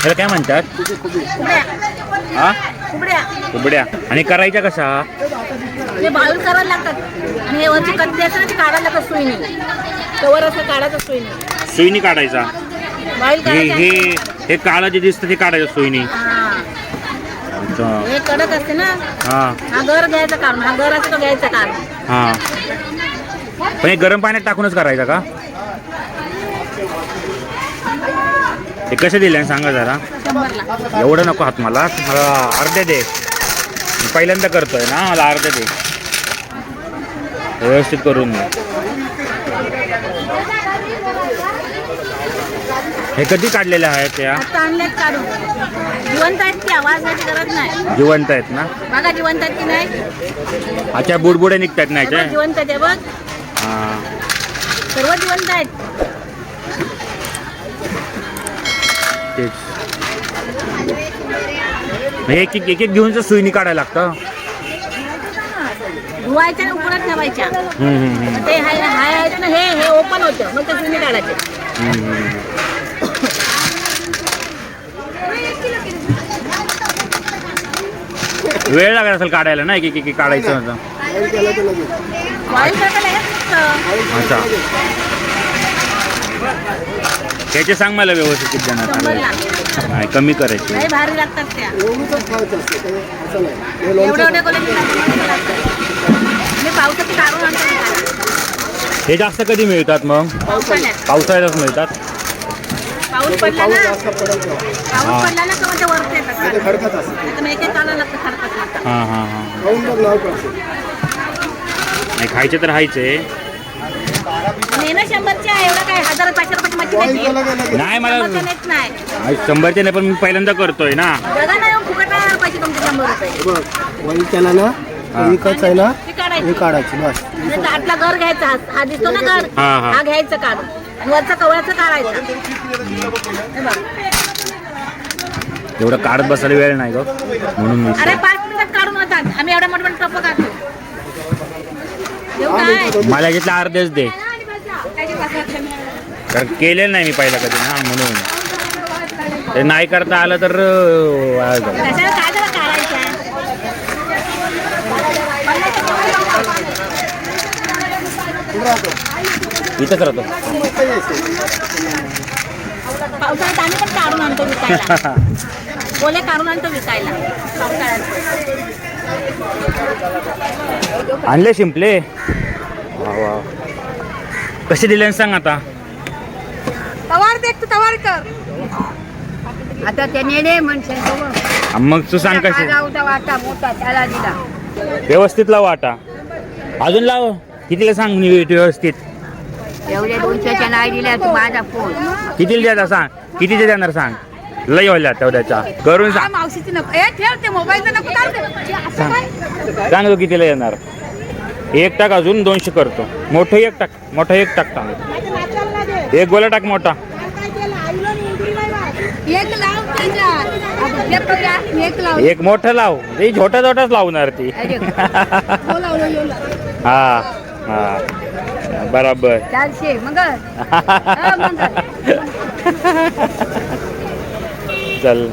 त्याला काय म्हणतात? हा? कुबड्या आणि करायच्या कशा? हे बाळून करायला लागतात. आणि हे वरची कत्ती असते ना ती काढायला लागतात सुईने. कवर असं काढायचं सुईने. सुईनी काढायचा. बाईल हे हे हे काळं जे दिसतं ते काढायचं सुईनी. हा. अच्छा. हे कडक असते ना. हा. हा घर घ्यायचा काढून. हा घर असतो तो घ्यायचा काढून. हा. पण हे गरम पाण्यात टाकूनच करायचं का? हे कसे दिले सांगा जरा. एवढं नको हात मला. मला अर्धे दे. मी पहिल्यांदा करतोय ना मला अर्धे दे. व्यवस्थित करून दे हे कधी काढलेले आहेत त्या जिवंत आहेत की आवाज द्यायची गरज नाही. जिवंत आहेत ना? बघा जिवंत आहेत की नाही. अच्छा बुडबुडे निघतात नाही ते जिवंत आहेत हे बघ. सर्व जिवंत आहेत. तेच. एक एक एक एक घेऊन सुईनी काढायला लागतं. धुवायच्या आणि उकडत ठेवायच्या. हम्म, हम्म, हम्म. मग ते हाय हाय आहेत ना हे हे ओपन होतं. मग ते काढायचे. हम्म, हम्म. वेळ लागत असेल काढायला ना? एक एक एक काढायचं होतं वाईल टाकायला हे फक्त अच्छा. त्याचे सांग मला व्यवस्थित किती जण शंभरला नाही कमी करायचे. लय भारी लागतात त्या. हे एवढ्या लोणचं एवढ्या कोणी लागतात मी पावसाची काढून आणतो विकायला. हे जास्त कधी मिळतात मग? पावसाळ्यात. पावसाळ्यातच मिळतात? पाऊस पडला ना? पाऊस पडला वरती हां हां हां. नाव कसं नाही खायचे तर खायचे आणि हे ना शंभरच्या एवढं काय? हजार पाचशे रुपयाची मच्छी नाही मला शंभरच्या नेत नाही. शंभरचे नाही पण मी पहिल्यांदा करतोय ना. बघा ना येऊन फुकट नाही पैसे तुमचे शंभर रुपये. हे बघ वाईल त्याला ना विकत आहे ना ती काढायची. हे काढायची बस. आतला घर घ्यायचा हा- हा दिसतो ना घर? हा, हा. हा घ्यायचं काढून. आणि वरचं कवळाचं काढायचं. हे बघ. एवढं काढत बसायला वेळ नाही ग. म्हणून मी अरे पाच मिनिटात काढून होतात. आम्ही एवढ्या मोठे मोठे टप्प काढतो. मला याच्यातले अर्धेच दे. कारण केलेलं नाही मी पहिला कधी ना म्हणून. ते नाही करता आलं तर इथंच राहतो पावसाळ्यात आम्ही पण काढून आणतो विकायला. ओले काढून आणतो विकायला पावसाळ्यात. आणले शिंपले. वा कसे दिले सांग आता. तवार देख तू तवार कर. आता ते नेले म्हणशील मग तू सांग कसे वाटा मोठा त्याला दिला. व्यवस्थित लाव आता अजून लाव. कितीला सांग नीट व्यवस्थित? एवढ्या दोनशेच्या नाही दिल्या तू माझा फोन. कितीला द्यायचा सांग? कितीचे देणार सांग? लय होला तेवढ्याच्या करून सांग मावशीची नको. ए ठेव ते मोबाईल नको काढ ते. असं काय? सांग तू कितीला येणार. एक टाक अजून दोनशे करतो. मोठं एक टाक मोठं एक टाक टाक एक गोला टाक मोठा. एक मोठं लाव. ते छोटा छोटाच लावणार ती. हो हो. हा हा. बराबर. चारशे मग हा, चल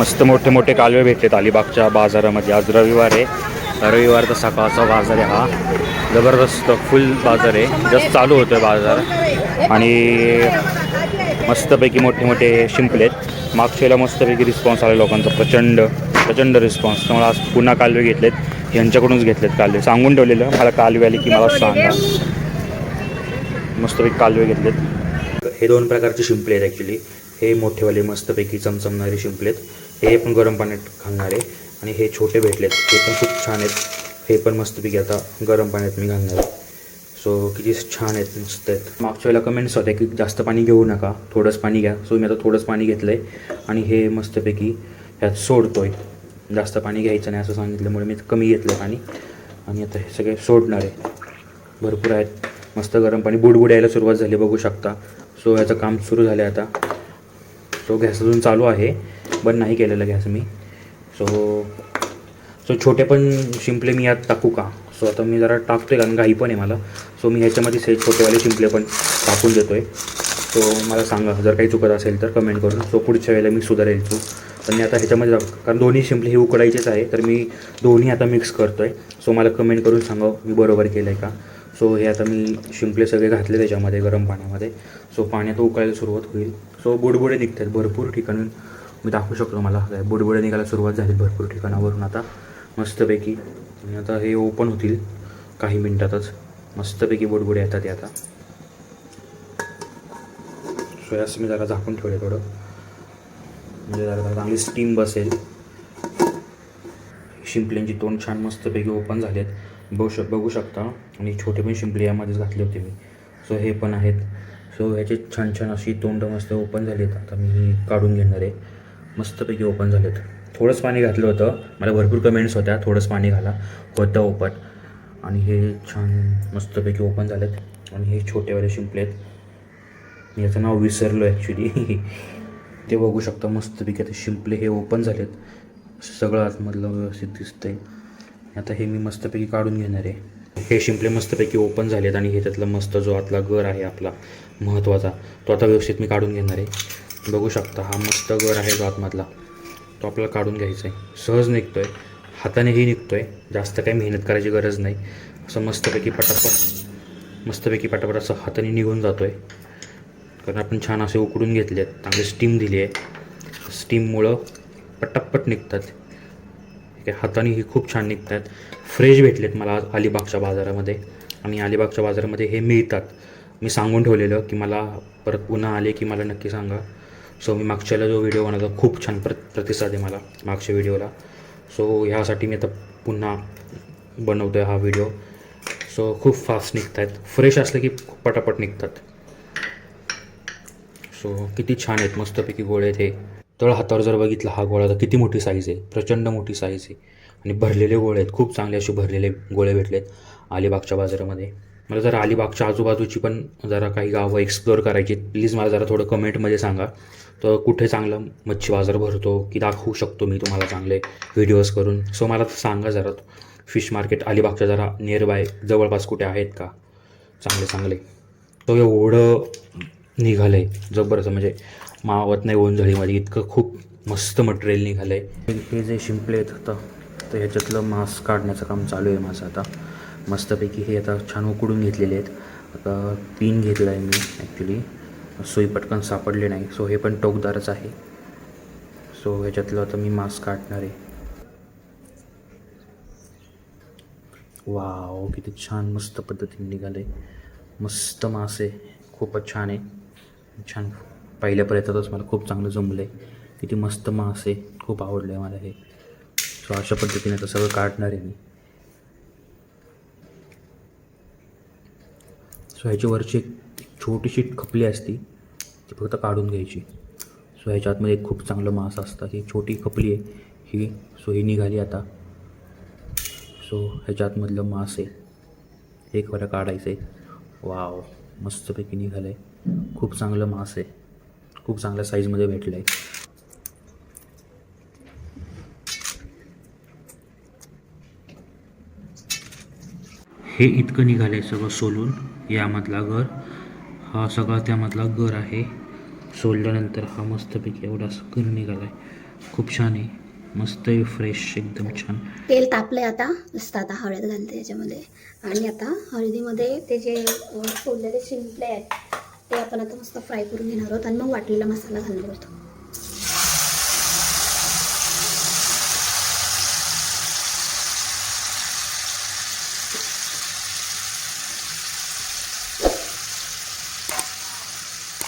मस्त मोठे मोठे कालवे भेटलेत अलिबागच्या बाजारामध्ये. आज रविवार आहे. रविवारचा सकाळचा बाजार आहे हा. जबरदस्त फुल बाजार आहे. जस्ट चालू होतोय बाजार. आणि मस्तपैकी मोठे मोठे शिंपलेत मागच्याला मस्तपैकी रिस्पॉन्स आला लोकांचा. प्रचंड प्रचंड रिस्पॉन्स त्यामुळे आज पुन्हा कालवे घेतलेत. यांच्याकडूनच घेतलेत कालवे. सांगून ठेवलेलं. मला कालवे आली की मला सांगा. मस्तपैकी कालवे घेतलेत. हे दोन प्रकारचे शिंपले आहेत ॲक्च्युली हे मोठेवाले मस्तपैकी चमचमणारे शिंपले आहेत हे पण गरम पाण्यात घालणारे आणि हे छोटे भेटलेत. हे पण खूप छान आहेत. हे पण मस्तपैकी आता गरम पाण्यात मी घालणार आहे. सो किती छान आहेत मस्त आहेत. मागच्या वेळेला कमेंट्स होत्या की जास्त पाणी घेऊ नका. थोडंच पाणी घ्या. सो मी आता थोडंच पाणी घेतलं आहे आणि हे मस्तपैकी ह्यात सोडतो आहे जास्त पाणी घ्यायचं नाही असं सांगितल्यामुळे मी कमी घेतलं आहे पाणी. आणि आता हे सगळे सोडणार आहे. भरपूर आहेत. मस्त गरम पाणी. बुडबुड यायला सुरुवात झाली बघू शकता. सो याचं काम सुरू झालं आहे आता. सो गॅस अजून चालू आहे बंद नाही केलेलं गॅस मी. सो सो छोटे पण शिंपले मी यात टाकू का? सो आता मी जरा टाकतो आहे कारण घाई पण आहे मला. सो मी ह्याच्यामध्ये से छोटेवाले शिंपले पण टाकून देतो आहे सो मला सांगा जर काही चुकत असेल तर कमेंट करून. सो पुढच्या वेळेला मी सुधारेल चूक आणि मी आता ह्याच्यामध्ये कारण दोन्ही शिंपले हे उकडायचेच आहे तर मी दोन्ही आता मिक्स करतो आहे सो मला कमेंट करून सांगा मी बरोबर केलं आहे का? सो हे आता मी शिंपले सगळे घातले त्याच्यामध्ये गरम पाण्यामध्ये. सो पाण्यात उकळायला सुरुवात होईल. सो बुडबुडे निघतात भरपूर ठिकाणून. मी दाखवू शकतो मला काय बुडबुडे निघायला सुरुवात झाली भरपूर ठिकाणावरून आता. मस्तपैकी. आणि आता हे ओपन होतील काही मिनटातच. मस्तपैकी बुडबुडे येतात ते आता. सो असं मी जरा झाकून ठेवले थोडं. म्हणजे जरा जरा चांगली स्टीम बसेल. शिंपल्यांची तोंड छान मस्तपैकी ओपन झालेत. बघू शक बघू शकता. आणि छोटे पण शिंपले यामध्येच घातले होते मी. सो हे पण आहेत. सो ह्याचे छान छान अशी तोंड मस्त ओपन झालीत. आता मी काढून घेणार आहे. मस्तपैकी ओपन झालेत. थोडंच पाणी घातलं होतं. मला भरपूर कमेंट्स होत्या. थोडंच पाणी घाला. होतं ओपन आणि हे छान मस्तपैकी ओपन झालेत. आणि हे छोटेवाले शिंपले आहेत. मी याचं नाव विसरलो ॲक्च्युली ते बघू शकता मस्तपैकी आता शिंपले हे ओपन झालेत. सगळं आतमधलं व्यवस्थित दिसतंय. आता हे मी मस्तपैकी काढून घेणार आहे. हे शिंपले मस्तपैकी ओपन झालेत आणि हे त्यातला मस्त जो आतला गर आहे आपला महत्त्वाचा तो आता व्यवस्थित मी काढून घेणार आहे. बघू शकता हा मस्त गर आहे जो आतमधला. तो आपल्याला काढून घ्यायचा आहे. सहज निघतो आहे हातानेही निघतो आहे जास्त काही मेहनत करायची गरज नाही. असं मस्तपैकी पटापट मस्तपैकी पटापट असं हाताने निघून जातो आहे कारण आपण छान असे उकडून घेतले आहेत चांगले स्टीम दिली आहे. स्टीममुळं पटापट निघतात. ठीक आहे? हाताने ही खूप छान निघतात फ्रेश भेटलेत मला आज अलिबागच्या बाजारामध्ये. आणि अलिबागच्या बाजारामध्ये हे मिळतात. मी सांगून ठेवलेलं की मला परत पुन्हा आले की मला नक्की सांगा. सो मी मागच्याला जो व्हिडिओ बनवला खूप छान प्र प्रतिसाद आहे मला मागच्या व्हिडिओला सो ह्यासाठी मी आता पुन्हा बनवतो आहे हा व्हिडिओ सो खूप फास्ट निघत आहेत फ्रेश असलं की पटापट निघतात. सो किती छान आहेत. मस्तपैकी गोळे आहेत हे. तळ हातावर जर बघितला हा गोळा तर किती मोठी साईज आहे प्रचंड मोठी साईज आहे. आणि भरलेले गोळे आहेत खूप चांगले असे भरलेले गोळे भेटलेत अलिबागच्या बाजारामध्ये. मला जरा अलिबागच्या आजूबाजूची पण जरा काही गावं एक्सप्लोअर करायची प्लीज मला जरा थोडं कमेंटमध्ये सांगा. तर कुठे चांगला मच्छी बाजार भरतो की दाखवू शकतो मी तुम्हाला चांगले व्हिडिओज करून? सो मला सांगा जरा. फिश मार्केट अलिबागच्या जरा नियर बाय जवळपास कुठे आहेत का? चांगले चांगले. तो एवढं निघालं आहे जबरदस्त म्हणजे मावत नाही ओंजळीमध्ये इतकं खूप मस्त मटेरियल निघालं आहे हे जे शिंपले आहेत आता तर ह्याच्यातलं मांस काढण्याचं काम चालू आहे माझं आता. मस्तपैकी हे आता छान उकडून घेतलेले आहेत. आता पिन घेतला आहे मी ॲक्च्युली सुई पटकन सापडले नाही. सो हे पण टोकदारच आहे. सो ह्याच्यातलं आता मी मास्क काढणार आहे. वाव किती छान मस्त पद्धतीने निघाले मस्त मास आहे. खूपच छान आहे. छान पहिल्या प्रयत्नातच मला खूप चांगलं जमलं आहे किती मस्त मास आहे. खूप आवडलं आहे मला हे. सो अशा पद्धतीने आता सगळं काढणार आहे मी. सो ह्याची वरची एक छोटीशी खपली असती ती फक्त काढून घ्यायची. सो ह्याच्या आतमध्ये एक खूप चांगलं मास असतं. ही छोटी खपली आहे. ही सो ही निघाली आता. सो ह्याच्या आतमधलं मास आहे. एक वेळा काढायचं आहे वाव मस्तपैकी निघालं आहे खूप चांगलं मास आहे. खूप चांगल्या साईजमध्ये भेटलं आहे हे इतकं निघालं आहे सगळं सोलून. यामधला घर हा सगळा त्यामधला घर आहे. सोलल्यानंतर हा मस्तपैकी एवढा घर निघाला आहे खूप छान आहे. मस्त आहे फ्रेश एकदम छान. तेल तापलंय आता. नुसतं आता हळद घालते याच्यामध्ये आणि आता हळदीमध्ये ते जे सोललेले शिंपले आहेत ते आपण आता मस्त फ्राय करून घेणार आहोत आणि मग वाटलेला मसाला घालणार आहोत.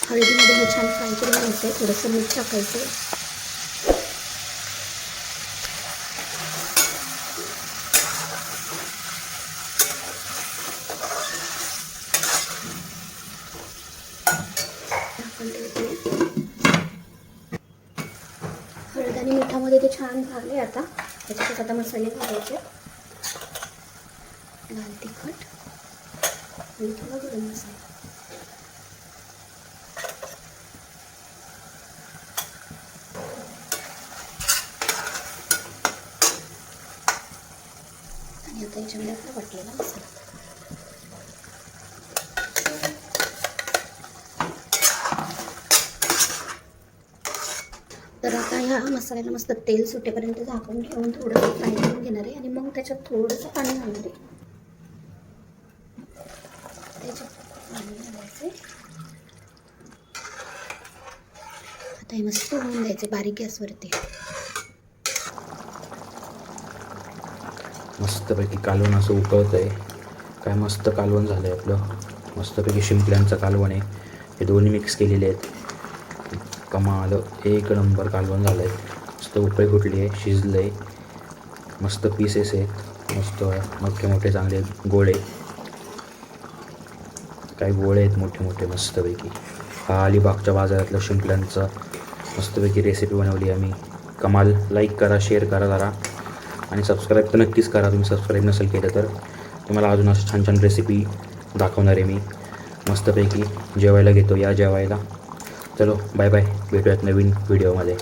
हळदीमध्ये हे छान फ्राय करून घ्यायचं थोडंसं मीठ टाकायचं आपण ठेवते हळद आणि मिठामध्ये ते छान झाले आता. त्याच्यात आता मसाले घालायचे. लाल तिखट आणि थोडा गरम मसाला. आणि आता याच्यामध्ये आपला वाटलेला मसाला. तर आता ह्या मसाल्याला मस्त तेल सुटेपर्यंत झाकून ठेवून थोडंसं फ्राय करून घेणार आहे आणि मग त्याच्यात थोडंसं पाणी घालणार आहे. त्याच्यात पाणी घालायचं आता हे मस्त होऊन द्यायचे बारीक गॅसवरती. मस्तपैकी कालवण असं उकळतं आहे. काय मस्त कालवण झालं आहे आपलं. मस्तपैकी शिंपल्यांचं कालवण आहे. हे दोन्ही मिक्स केलेले आहेत. कमाल. एक नंबर कालवण झालं आहे मस्त उकळी फुटली आहे शिजलं आहे मस्त पीसेस आहेत. मस्त मोठे मोठे चांगले गोळे. काही गोळे आहेत मोठे मोठे मस्तपैकी. हा अलिबागच्या बाजारातलं शिंपल्यांचं मस्तपैकी रेसिपी बनवली आहे आम्ही. कमाल. लाईक करा शेअर करा जरा. आणि सबस्क्राईब तर नक्कीच करा. तुम्ही सबस्क्राईब नसेल केलं तर. तुम्हाला अजून असं छान छान रेसिपी दाखवणार आहे मी. मस्तपैकी जेवायला घेतो या जेवायला. चलो बाय बाय भेटूयात नवीन व्हिडिओमध्ये